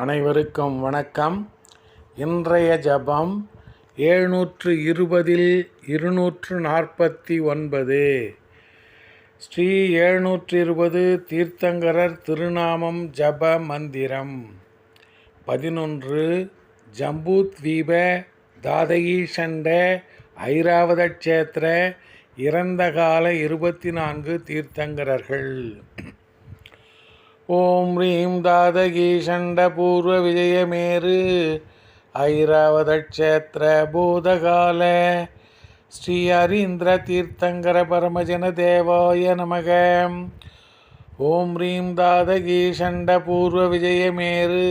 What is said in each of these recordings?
அனைவருக்கும் வணக்கம். இன்றைய ஜபம் எழுநூற்று இருபதில் இருநூற்று நாற்பத்தி ஒன்பது ஸ்ரீ எழுநூற்று இருபது தீர்த்தங்கரர் திருநாமம் ஜப மந்திரம். பதினொன்று ஜம்பூத்வீப தாதகீஷண்ட ஐராவத க்ஷேத்திர இறந்த கால இருபத்தி நான்கு தீர்த்தங்கரர்கள். ஓம் ரீம் தாதகி சண்ட பூர்வ விஜயமேரு ஐராவதக்ஷேத்திர பூதகால. ஸ்ரீ அரீந்திர தீர்த்தங்கர பரமஜன தேவாய நமக. ஓம் ரீம் தாதகி சண்ட பூர்வ விஜயமேரு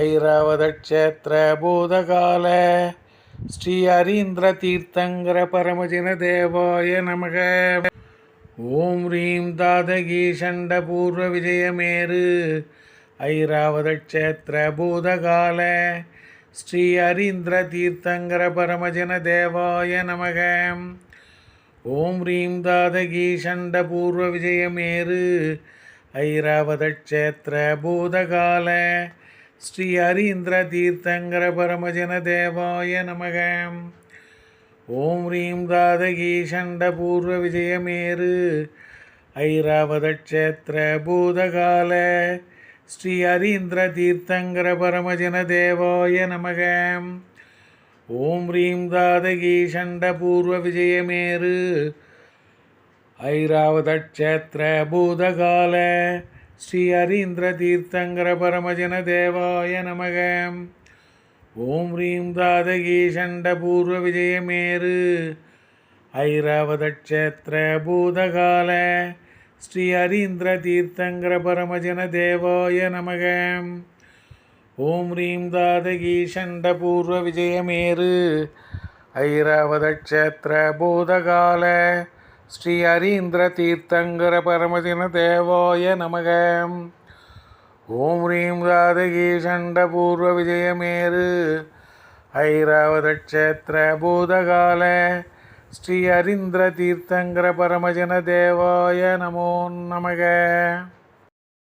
ஐராவதக்ஷேத்திர பூதகால. ஸ்ரீ அரீந்திர தீர்த்தங்கர பரமஜன தேவாய நமக. ஓம் ரீம் தாதகி சண்ட பூர்வ விஜயமேரு ஐராவத க்ஷேத்திர பூதகால ஸ்ரீ அரீந்திர தீர்த்தங்கர பரமஜன தேவாய நமக. ஓம் ரீம் தாதகி சண்ட பூர்வ விஜயமேரு ஐராவத க்ஷேத்திர பூதகால ஸ்ரீ அரீந்திர தீர்த்தங்கர பரமஜன தேவாய நமகம் ஓம் ரீம் தாதகீஷண்ட பூர்வ விஜயமேரு ஐராவதக்ஷேத்திர பூதகால. ஸ்ரீ ஹரீந்திர தீர்த்தங்கர பரமஜன தேவாய நமக. ஓம் ரீம் தாதகீஷண்ட பூர்வ விஜயமேரு ஐராவதக்ஷேத்திர பூதகால. ஸ்ரீ ஹரீந்திர தீர்த்தங்கர பரமஜன தேவாய நமகம் ஓம் ரீம் தாதகீஷண்ட பூர்வ விஜயமேரு ஐராவதக்ஷேத்திர பூதகால. ஸ்ரீ ஹரீந்திர தீர்த்தங்கர பரமஜன தேவாய நமக. ஓம் ரீம் தாதகீஷண்ட பூர்வ விஜயமேரு ஐராவதக்ஷேத்திர பூதகால. ஸ்ரீ ஹரீந்திர தீர்த்தங்கர பரமஜன தேவாய நமகம் ஓம் ரீம் ராதகி சண்ட பூர்வ விஜயமேறு. ஐராவதக்ஷேத்திர பூதகால ஸ்ரீ ஹரீந்திர தீர்த்தங்கர பரமஜன தேவாய நமோ நமக.